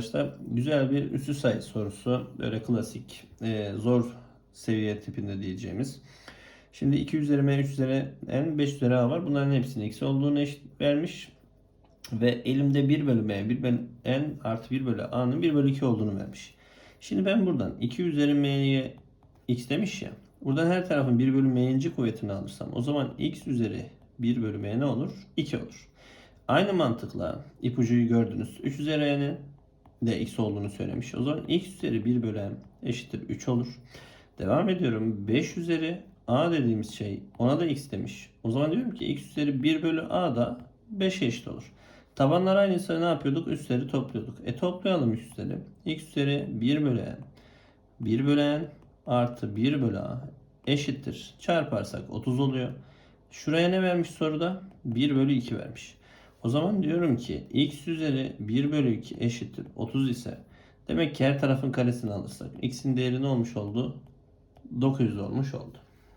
arkadaşlar güzel bir üstü sayı sorusu. Böyle klasik e, zor seviye tipinde diyeceğimiz. Şimdi 2 üzeri m 3 üzeri n 5 üzeri a var. Bunların hepsinin eksi olduğunu eşit vermiş. Ve elimde 1 bölü m 1 bölü n artı 1 bölü a'nın 1 bölü 2 olduğunu vermiş. Şimdi ben buradan 2 üzeri m'ye x demiş ya. Buradan her tarafın 1 bölü m'inci kuvvetini alırsam o zaman x üzeri 1 bölü m ne olur? 2 olur. Aynı mantıkla ipucuyu gördünüz. 3 üzeri n'in de x olduğunu söylemiş. O zaman x üzeri 1 bölü m eşittir 3 olur. Devam ediyorum. 5 üzeri a dediğimiz şey ona da x demiş. O zaman diyorum ki x üzeri 1 bölü a da 5'e eşit olur. Tabanlar aynıysa ne yapıyorduk? Üstleri topluyorduk. E toplayalım üstleri. x üzeri 1 bölü n. 1 bölü n artı 1 bölü a eşittir. Çarparsak 30 oluyor. Şuraya ne vermiş soruda? 1 bölü 2 vermiş. O zaman diyorum ki x üzeri 1 bölü 2 eşittir 30 ise demek ki her tarafın karesini alırsak x'in değeri ne olmuş oldu? 900 olmuş oldu.